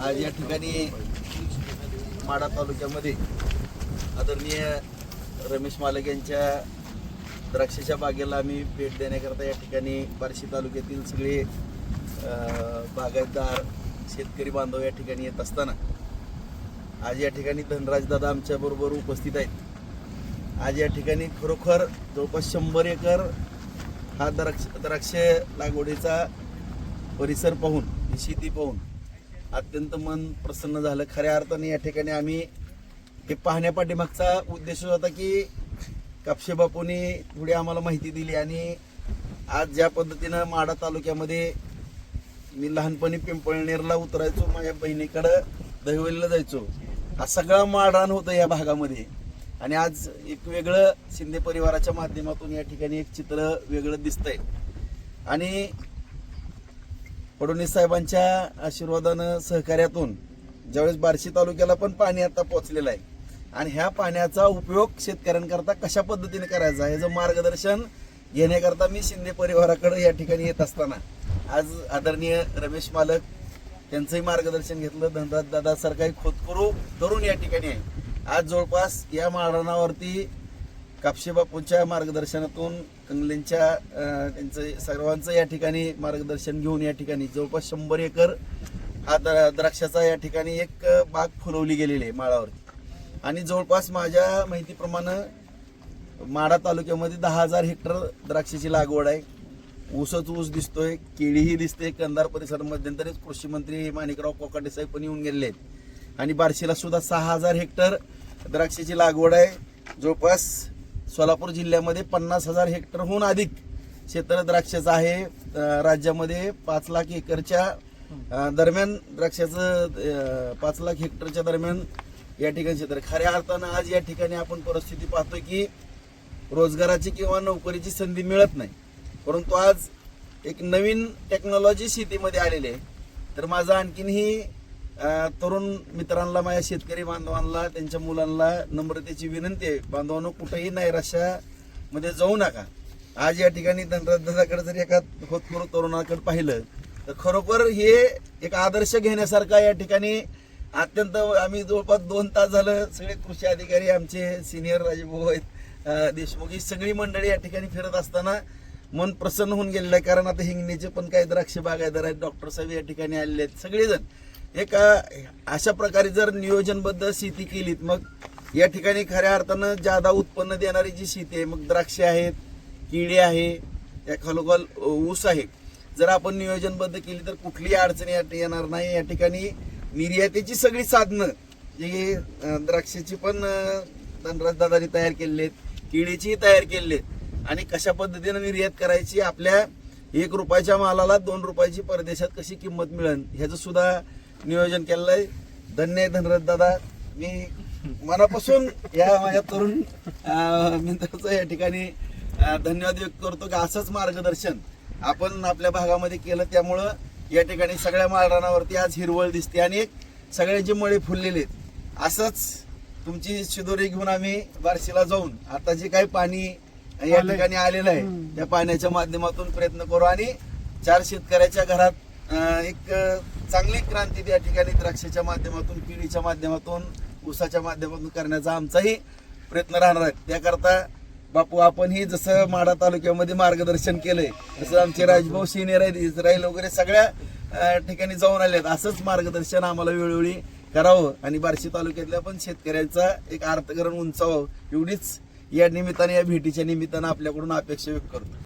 आज या ठिकाणी माडा तालुक्यामध्ये आदरणीय रमेश मालक यांच्या द्राक्षाच्या बागेला आम्ही भेट देण्याकरता या ठिकाणी बार्शी तालुक्यातील सगळे बागायतदार शेतकरी बांधव या ठिकाणी येत असताना आज या ठिकाणी धनराजदादा आमच्याबरोबर उपस्थित आहेत. आज या ठिकाणी खरोखर जवळपास शंभर एकर हा द्राक्ष द्राक्ष लागवडीचा परिसर पाहून शेती पाहून अत्यंत मन प्रसन्न झालं. खऱ्या अर्थाने या ठिकाणी आम्ही हे पाहण्यापाठीमागचा उद्देश होता की कापशे बापूंनी थोडी आम्हाला माहिती दिली आणि आज ज्या पद्धतीनं माडा तालुक्यामध्ये मी लहानपणी पिंपळनेरला उतरायचो माझ्या बहिणीकडं दहिवलीला जायचो. हा सगळा माळरान होतं या भागामध्ये. आणि आज एक वेगळं शिंदे परिवाराच्या माध्यमातून या ठिकाणी एक चित्र वेगळं दिसतंय. आणि फडणवीस साहेबांच्या आशीर्वादानं सहकार्यातून ज्यावेळेस बार्शी तालुक्याला पण पाणी आता पोहोचलेलं आहे. आणि ह्या पाण्याचा उपयोग शेतकऱ्यांकरता कशा पद्धतीने करायचा ह्याचं मार्गदर्शन घेण्याकरता मी शिंदे परिवाराकडे या ठिकाणी येत असताना आज आदरणीय रमेश मालक त्यांचंही मार्गदर्शन घेतलं. धनराज दादा सरकारी खोतकरू तरुण या ठिकाणी आहे. आज जवळपास या माळरानावरती कापशे बापूंच्या मार्गदर्शनातून कंगलेंच्या त्यांचं सर्वांचं या ठिकाणी मार्गदर्शन घेऊन या ठिकाणी जवळपास शंभर एकर हा द्राक्षाचा या ठिकाणी एक बाग फुलवली गेलेली आहे माळावरती. आणि जवळपास माझ्या माहितीप्रमाणे माडा तालुक्यामध्ये दहा हजार हेक्टर द्राक्षाची लागवड आहे. ऊसच ऊस दिसतोय केळीही दिसते कंधार परिसर मध्यंतरीच कृषी मंत्री माणिकराव कोकाटे साहेब पण येऊन गेलेले आहेत. आणि बार्शीला सुद्धा सहा हजार हेक्टर द्राक्षाची लागवड आहे. जवळपास सोलापूर जिल्ह्यामध्ये पन्नास हजार हेक्टरहून अधिक क्षेत्र द्राक्षाचं आहे. राज्यामध्ये पाच लाख एकरच्या दरम्यान द्राक्षाचं पाच लाख हेक्टरच्या दरम्यान या ठिकाणी क्षेत्र खऱ्या अर्थानं आज या ठिकाणी आपण परिस्थिती पाहतोय की रोजगाराची किंवा नोकरीची संधी मिळत नाही. परंतु आज एक नवीन टेक्नॉलॉजी शेतीमध्ये आलेली आहे. तर माझं आणखीनही तरुण मित्रांना माझ्या शेतकरी बांधवांना त्यांच्या मुलांना नम्रतेची विनंती आहे. बांधवांनो कुठेही नैराश्यामध्ये जाऊ नका. आज या ठिकाणी धनराजदादाकडे जर एका होतकरू तरुणाकडे पाहिलं तर खरोखर हे एक आदर्श घेण्यासारखा या ठिकाणी. अत्यंत आम्ही जवळपास दोन तास झालं सगळे कृषी अधिकारी आमचे सिनियर राजभाऊ आहेत. देशमुख ही सगळी मंडळी या ठिकाणी फिरत असताना मन प्रसन्न होऊन गेलेलं आहे. कारण आता हिंगणीचे पण काही द्राक्ष बागायदार आहेत. डॉक्टर साहेब या ठिकाणी आलेले आहेत. सगळेजण. एक अशा प्रकारे जर नियोजनबद्ध शेती केलीत मग या ठिकाणी खऱ्या अर्थानं जादा उत्पन्न देणारी जी शेती आहे मग द्राक्षे आहेत किडे आहे त्या खालोखाल ऊस आहे. जर आपण नियोजनबद्ध केली तर कुठलीही अडचणी येणार नाही. या ठिकाणी निर्यातीची सगळी साधनं जी द्राक्षाची पण धनराज तयार केलेली आहेत केळीचीही तयार केलेली आहेत. आणि कशा पद्धतीनं निर्यात करायची आपल्या एक रुपयाच्या मालाला दोन रुपयाची परदेशात कशी किंमत मिळेल ह्याचं सुद्धा नियोजन केलेलं आहे धन्य आहे धनराज दादा. मी मनापासून या माझ्या तरुण मित्राचं या ठिकाणी धन्यवाद व्यक्त करतो की असंच मार्गदर्शन आपण आपल्या भागामध्ये केलं. त्यामुळं या ठिकाणी सगळ्या माळरानावरती आज हिरवळ दिसते आणि एक सगळ्यांचे मळे फुललेले आहेत असंच तुमची शिदोरी घेऊन आम्ही बार्शीला जाऊन आता जे काही पाणी या ठिकाणी आलेलं आहे त्या पाण्याच्या माध्यमातून प्रयत्न करू आणि चार शेतकऱ्याच्या घरात एक चांगली क्रांती त्या ठिकाणी द्राक्षाच्या माध्यमातून पिढीच्या माध्यमातून ऊसाच्या माध्यमातून करण्याचा आमचाही प्रयत्न राहणार आहे. त्याकरता बापू आपणही जसं माडा तालुक्यामध्ये मार्गदर्शन केलंय तसं आमचे राजभाऊ सिनियर आहेत इस्रायल वगैरे सगळ्या ठिकाणी जाऊन आले आहेत असंच मार्गदर्शन आम्हाला वेळोवेळी करावं आणि बार्शी तालुक्यातल्या पण शेतकऱ्यांचा एक अर्थकरण उंचावं एवढीच या निमित्ताने या भेटीच्या निमित्तानं आपल्याकडून अपेक्षा व्यक्त करतो.